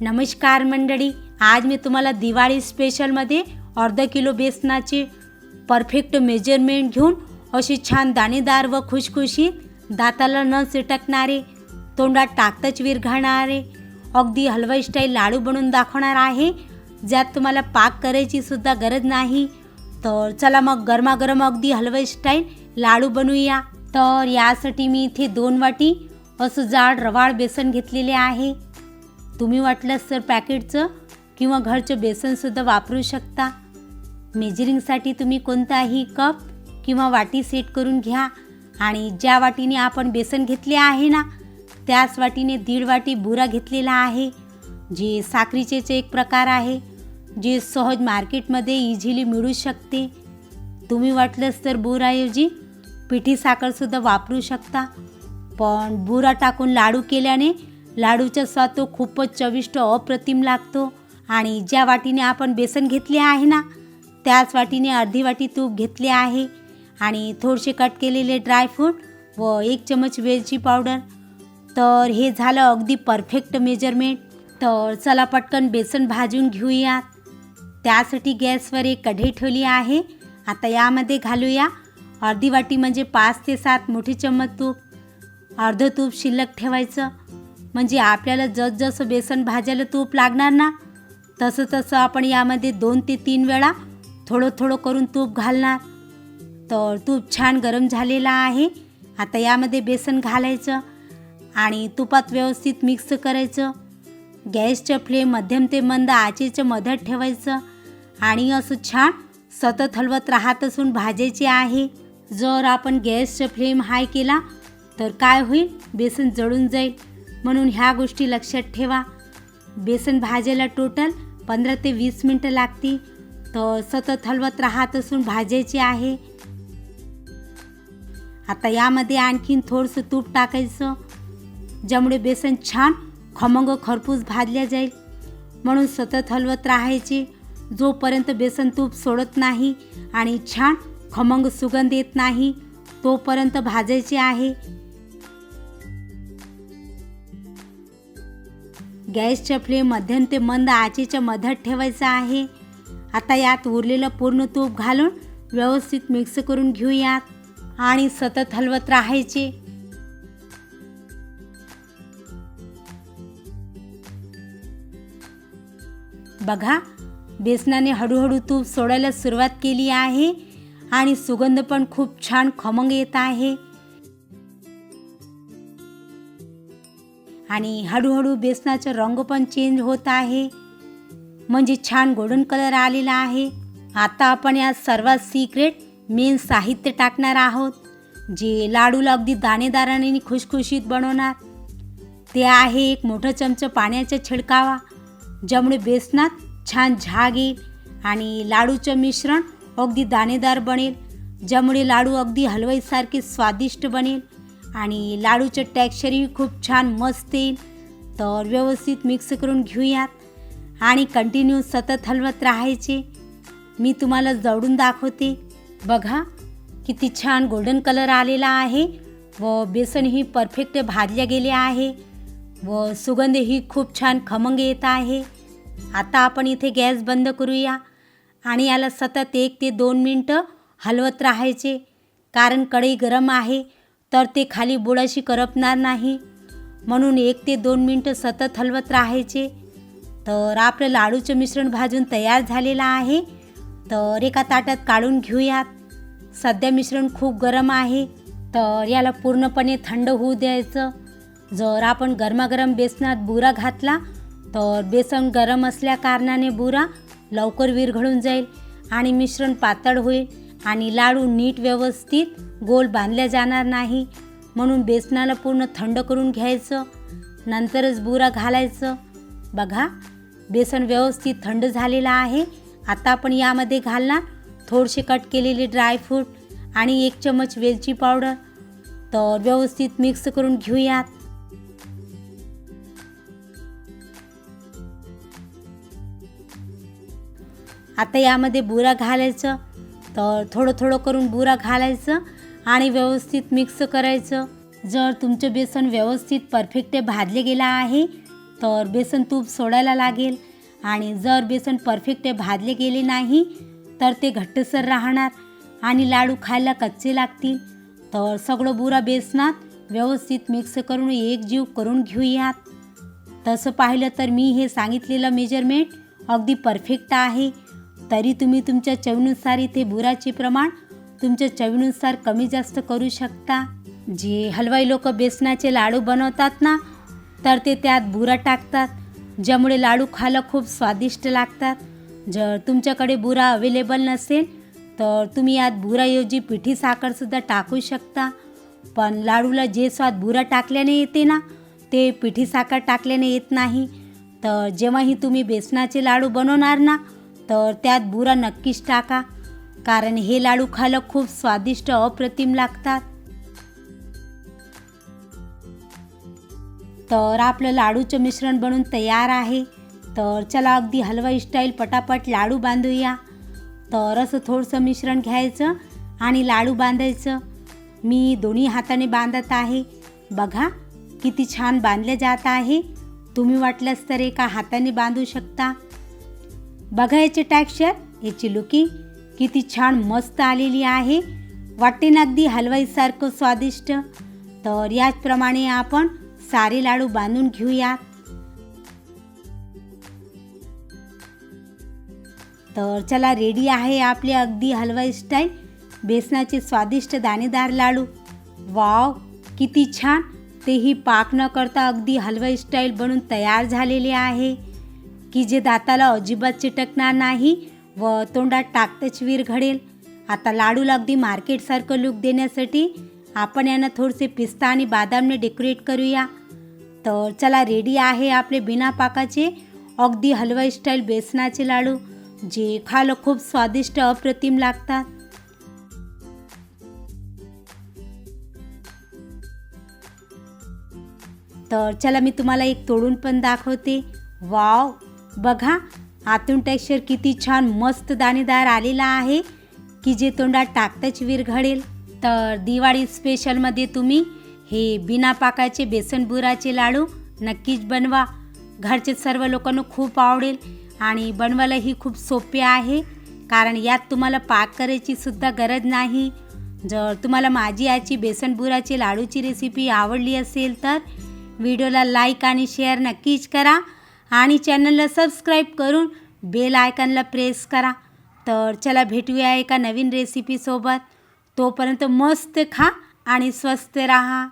नमस्कार मंडळी आज मी तुम्हाला दिवाळी स्पेशलमध्ये अर्धा किलो बेसनाचे परफेक्ट मेजरमेंट घेऊन अशी छान दाणेदार व खुशखुशीत दाताला न चिटकणारे तोंडात टाकताच विरघळणारे अगदी हलवाई स्टाईल लाडू बनवून दाखवणार आहे. ज्यात तुम्हाला पाक करायची सुद्धा गरज नाही. तर चला मग गरमागरम अगदी हलवाई स्टाईल लाडू बनवूया. तर यासाठी मी इथे दोन वाटी असं जाड रवाळ बेसन घेतलेले आहे. तुम्ही वाटल्यास तर पॅकेटचं किंवा घरचं बेसनसुद्धा वापरू शकता. मेजरिंगसाठी तुम्ही कोणताही कप किंवा वाटी सेट करून घ्या आणि ज्या वाटीने आपण बेसन घेतले आहे ना त्याच वाटीने दीड वाटी बुरा घेतलेला आहे जे साखरीचेच एक प्रकार आहे जे सहज मार्केटमध्ये इझिली मिळू शकते. तुम्ही वाटलंच तर बुराऐवजी पिठी साखरसुद्धा वापरू शकता. पण बुरा टाकून लाडू केल्याने लाडूचा स्वाद तो खूपच चविष्ट अप्रतिम लागतो. आणि ज्या वाटीने आपण बेसन घेतले आहे ना त्याच वाटीने अर्धी वाटी तूप घेतले आहे. आणि थोडेसे कट केलेले ड्रायफ्रूट व एक चमच वेलची पावडर तर हे झालं अगदी परफेक्ट मेजरमेंट तर चला पटकन बेसन भाजून घेऊयात. त्यासाठी गॅसवर एक कढई ठेवली आहे. आता यामध्ये घालूया. अर्धी वाटी म्हणजे पाच ते सात मोठे चम्मच तूप. अर्धं तूप शिल्लक ठेवायचं. म्हणजे आपल्याला जसजसं बेसन भाजायला तूप लागणार ना तसं तसं आपण यामध्ये दोन ते तीन वेळा थोडं थोडं करून तूप घालणार. तर तूप छान गरम झालेला आहे. आता यामध्ये बेसन घालायचं आणि तुपात व्यवस्थित मिक्स करायचं. गॅसचं फ्लेम मध्यम ते मंद आचेच्या मध्यात ठेवायचं आणि असं छान सतत हलवत राहत असून भाजायचे आहे. जर आपण गॅसचं फ्लेम हाय केला तर काय होईल? बेसन जळून जाईल. म्हणून ह्या गोष्टी लक्षात ठेवा. बेसन भाजायला टोटल पंधरा ते वीस मिनटं लागतील तर सतत हलवत राहत असून भाजायचे आहे. आता यामध्ये आणखीन थोडंसं तूप टाकायचं. ज्यामुळे बेसन छान खमंग खरपूस भाजल्या जाईल. म्हणून सतत हलवत राहायचे. जोपर्यंत बेसन तूप सोडत नाही आणि छान खमंग सुगंध येत नाही तोपर्यंत भाजायचे आहे. गॅसच्या फ्लेम मध्यम ते मंद आचेच्या मध्यात ठेवायचा आहे. आता यात उरलेलं पूर्ण तूप घालून व्यवस्थित मिक्स करून घेऊयात. आणि सतत हलवत राहायचे. बघा बेसनाने हळूहळू तूप सोडायला सुरुवात केली आहे आणि सुगंध पण खूप छान खमंग येत आहे. आणि हळूहळू बेसनाचं रंग पण चेंज होत आहे. म्हणजे छान गोल्डन कलर आलेला आहे. आता आपण यात सर्वात सिक्रेट मेन साहित्य टाकणार आहोत जे लाडूला अगदी दाणेदार आणि खुशखुशीत बनवणार. ते आहे एक मोठं चमचं पाण्याचा छिडकावा ज्यामुळे बेसनात छान झाग येईल आणि लाडूचं मिश्रण अगदी दाणेदार बनेल ज्यामुळे लाडू अगदी हलवाईसारखे स्वादिष्ट बनेल. आणि लाडूचं टेक्स्चरही खूप छान मस्त येईल. तर व्यवस्थित मिक्स करून घेऊयात. आणि कंटिन्यू सतत हलवत राहायचे. मी तुम्हाला जवळून दाखवते. बघा किती छान गोल्डन कलर आलेला आहे व बेसनही परफेक्ट भाजल्या गेले आहे व सुगंधही खूप छान खमंग येत आहे. आता आपण इथे गॅस बंद करूया आणि याला सतत एक ते दोन मिनटं हलवत राहायचे. कारण कढई गरम आहे. तर ते खाली बोळाशी करपणार नाही. म्हणून एक ते दोन मिनटं सतत हलवत राहायचे. तर आपलं लाडूचं मिश्रण भाजून तयार झालेलं आहे. तर एका ताटात काढून घेऊयात. सध्या मिश्रण खूप गरम आहे. तर याला पूर्णपणे थंड होऊ द्यायचं. जर आपण गरमागरम बेसनात बुरा घातला तर बेसन गरम असल्या कारणाने बुरा लवकर विरघळून जाईल आणि मिश्रण पातळ होईल आणि लाडू नीट व्यवस्थित गोल बांधल्या जाणार नाही. म्हणून बेसनाला पूर्ण थंड करून घ्यायचं. नंतरच बुरा घालायचं. बघा बेसन व्यवस्थित थंड झालेलं आहे. आता आपण यामध्ये घालणार थोडेसे कट केलेले ड्रायफ्रूट आणि एक चमच वेलची पावडर. तर व्यवस्थित मिक्स करून घेऊयात. आता यामध्ये बुरा घालायचं. तर थोडं थोडं करून बुरा घालायचं. आणि व्यवस्थित मिक्स करायचं. जर तुमचं बेसन व्यवस्थित परफेक्ट भाजले गेलं आहे तर बेसन तूप सोडायला लागेल. आणि जर बेसन परफेक्ट भाजले गेले नाही तर ते घट्टसर राहणार. आणि लाडू खायला कच्चे लागतील. तर सगळं बुरा बेसनात व्यवस्थित मिक्स करून एकजीव करून घेऊयात. तसं पाहिलं तर मी हे सांगितलेलं मेजरमेंट अगदी परफेक्ट आहे. तरी तुम्ही तुमच्या चवीनुसार इथे बुराचे प्रमाण तुमच्या चवीनुसार कमी जास्त करू शकता. जे हलवाई लोक बेसनाचे लाडू बनवतात ना तर ते त्यात बुरा टाकतात ज्यामुळे लाडू खायला खूप स्वादिष्ट लागतात. जर तुमच्याकडे बुरा अवेलेबल नसेल तर तुम्ही यात बुराऐवजी पिठी साखरसुद्धा टाकू शकता. पण लाडूला जे स्वाद बुरा टाकल्याने येते ना ते पिठी साखर टाकल्याने येत नाही. तर जेव्हाही तुम्ही बेसनाचे लाडू बनवणार ना तर त्यात बुरा नक्कीच टाका. कारण हे लाडू खायला खूप स्वादिष्ट अप्रतिम लागतात. तर आपलं लाडूचं मिश्रण बनून तयार आहे. तर चला अगदी हलवाई स्टाईल पटापट लाडू बांधूया. तर असं थोडंसं मिश्रण घ्यायचं आणि लाडू बांधायचं. मी दोन्ही हाताने बांधत आहे. बघा किती छान बांधले जात आहे. तुम्ही वाटल्यास तर एका हाताने बांधू शकता. बघा याचे टॅक्स्चर याची लुकिंग किती छान मस्त आलेली आहे. वाटते ना अगदी हलवाईसारखं स्वादिष्ट. तर याचप्रमाणे आपण सारे लाडू बांधून घेऊयात तर चला रेडी आहे आपले अगदी हलवाई स्टाईल बेसनाचे स्वादिष्ट दाणेदार लाडू. वाव किती छान. तेही पाक न करता अगदी हलवाई स्टाईल बनून तयार झालेले आहे. की जे दाताला अजिबात चिटकणार नाही. व तोंडात टाकतच विरघडेल आता लाडूला अगदी मार्केटसारखं लुक देण्यासाठी आपण यांना थोडेसे पिस्ता आणि बादामने डेकोरेट करूया. तर चला रेडी आहे आपले बिना पाकाचे अगदी हलवाई स्टाईल बेसनाचे लाडू जे खायला खूप स्वादिष्ट अप्रतिम लागतात. तर चला मी तुम्हाला एक तोडून पण दाखवते. वाव! बघा आतून टेक्स्चर किती छान मस्त दाणेदार आलेला आहे की जे तोंडात टाकताच विरघडेल तर दिवाळी स्पेशलमध्ये तुम्ही हे बिना पाकाचे बेसन बुराचे लाडू नक्कीच बनवा. घरचे सर्व लोकांना खूप आवडेल आणि बनवायलाही खूप सोपे आहे. कारण यात तुम्हाला पाक करायची सुद्धा गरज नाही. जर तुम्हाला माझी आजची बेसन बुराचे लाडूची रेसिपी आवडली असेल तर व्हिडिओला लाईक आणि शेअर नक्कीच करा. आणि चॅनलला सबस्क्राईब करून बेल आयकनला प्रेस करा. तर चला भेटूया एका नवीन रेसिपीसोबत तोपर्यंत मस्त खा आणि स्वस्त राहा.